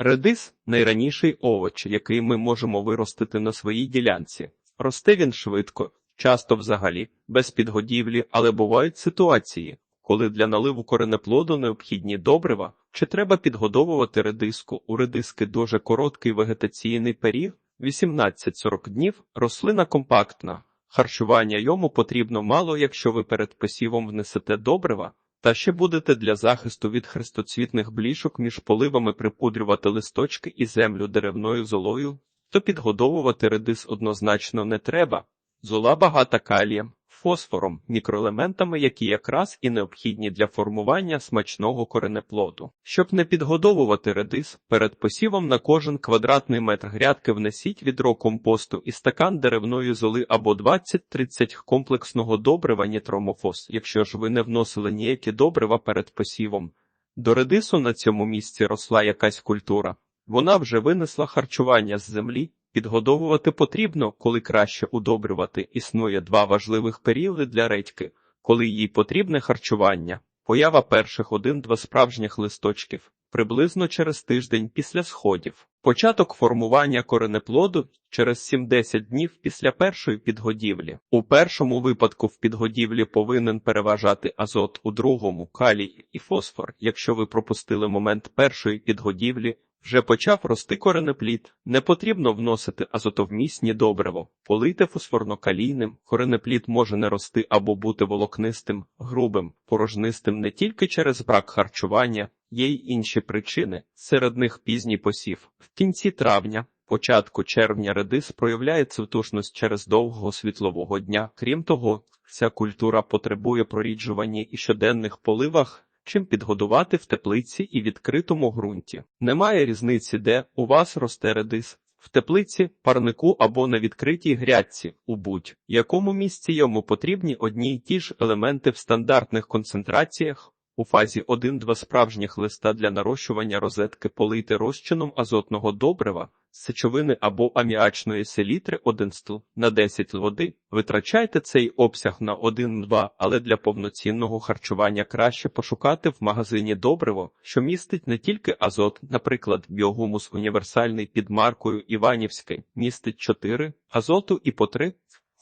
Редис найраніший овоч, який ми можемо виростити на своїй ділянці. Росте він швидко, часто взагалі, без підгодівлі, але бувають ситуації, коли для наливу коренеплоду необхідні добрива, чи треба підгодовувати редиску. У редиски дуже короткий вегетаційний період, 18-40 днів, рослина компактна. Харчування йому потрібно мало, якщо ви перед посівом внесете добрива, та ще будете для захисту від хрестоцвітних блішок між поливами припудрювати листочки і землю деревною золою, то підгодовувати редис однозначно не треба. Зола багата калієм, фосфором, мікроелементами, які якраз і необхідні для формування смачного коренеплоду. Щоб не підгодовувати редис, перед посівом на кожен квадратний метр грядки внесіть відро компосту і стакан деревної золи або 20-30 комплексного добрива нітромофос, якщо ж ви не вносили ніякі добрива перед посівом. До редису на цьому місці росла якась культура. Вона вже винесла харчування з землі, Підгодовувати потрібно, коли краще удобрювати. Існує два важливих періоди для редьки, коли їй потрібне харчування. Поява перших один-два справжніх листочків приблизно через тиждень після сходів. Початок формування коренеплоду через 7-10 днів після першої підгодівлі. У першому випадку в підгодівлі повинен переважати азот, у другому калій і фосфор. Якщо ви пропустили момент першої підгодівлі, вже почав рости коренеплід. Не потрібно вносити азотовмісні добриво, полийте фосфорно-калійним. Коренеплід може не рости або бути волокнистим, грубим, порожнистим не тільки через брак харчування, є й інші причини, серед них пізній посів. В кінці травня, початку червня редис проявляє цвітушність через довгого світлового дня. Крім того, ця культура потребує проріджування і щоденних поливах чим підгодувати в теплиці і відкритому ґрунті. Немає різниці, де у вас росте редис. В теплиці, парнику або на відкритій грядці, у будь-якому місці йому потрібні одні й ті ж елементи в стандартних концентраціях. У фазі 1-2 справжніх листа для нарощування розетки полийте розчином азотного добрива, сечовини або аміачної селітри 1 стл на 10 води. Витрачайте цей обсяг на 1-2, але для повноцінного харчування краще пошукати в магазині добриво, що містить не тільки азот, наприклад, біогумус універсальний під маркою Іванівський, містить 4 азоту і по 3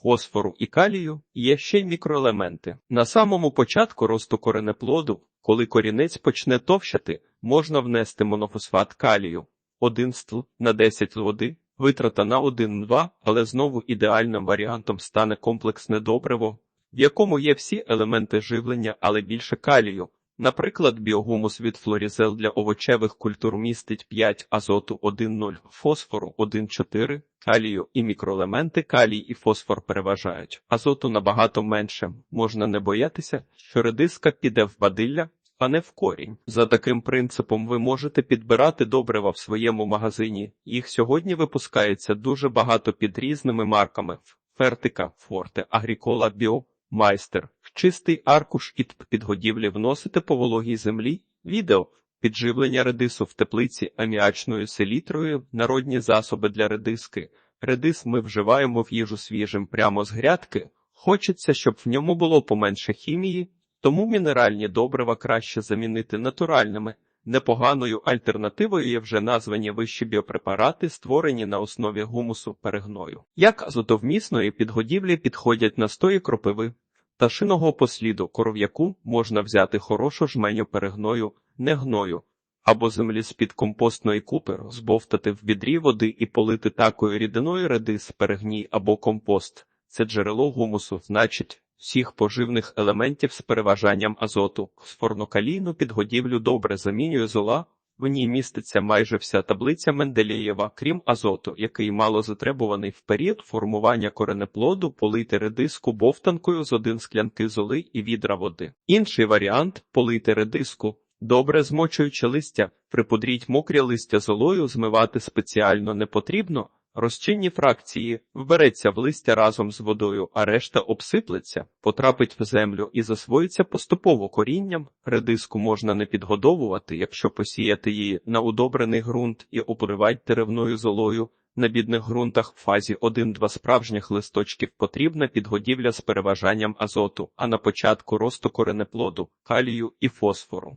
фосфору і калію, є ще й мікроелементи. На самому початку росту коренеплоду, коли корінець почне товщати, можна внести монофосфат калію 1 стл на 10 води, витрата на 1-2, але знову ідеальним варіантом стане комплексне добриво, в якому є всі елементи живлення, але більше калію. Наприклад, біогумус від флорізел для овочевих культур містить 5 азоту 1,0, фосфору 1,4, калію і мікроелементи калій і фосфор переважають. Азоту набагато менше. Можна не боятися, що редиска піде в бадилля, а не в корінь. За таким принципом ви можете підбирати добрива в своєму магазині. Їх сьогодні випускається дуже багато під різними марками: Фертика, Форте, Агрікола, Біо. Майстер, чистий аркуш і підгодівлі вносите по вологій землі, відео, підживлення редису в теплиці аміачною селітрою, народні засоби для редиски. Редис ми вживаємо в їжу свіжим прямо з грядки. Хочеться, щоб в ньому було поменше хімії, тому мінеральні добрива краще замінити натуральними. Непоганою альтернативою є вже названі вищі біопрепарати, створені на основі гумусу перегною. Як азотовмісної підгодівлі підходять настої кропиви, пташиного посліду коров'яку можна взяти хорошу жменю перегною, не гною, або землі з-під компостної купи, збовтати в відрі води і полити такою рідиною редис, перегній або компост. Це джерело гумусу, значить, всіх поживних елементів з переважанням азоту. Сфорнокалійну підгодівлю добре замінює зола. В ній міститься майже вся таблиця Менделєєва, крім азоту, який мало затребуваний в період формування коренеплоду, полити редиску бовтанкою з один склянки золи і відра води. Інший варіант полити редиску, добре змочуючи листя, припудріть мокрі листя золою, змивати спеціально не потрібно, Розчинні фракції вбереться в листя разом з водою, а решта обсиплеться, потрапить в землю і засвоїться поступово корінням. Редиску можна не підгодовувати, якщо посіяти її на удобрений ґрунт і обривати деревною золою. На бідних ґрунтах в фазі 1-2 справжніх листочків потрібна підгодівля з переважанням азоту, а на початку росту коренеплоду, калію і фосфору.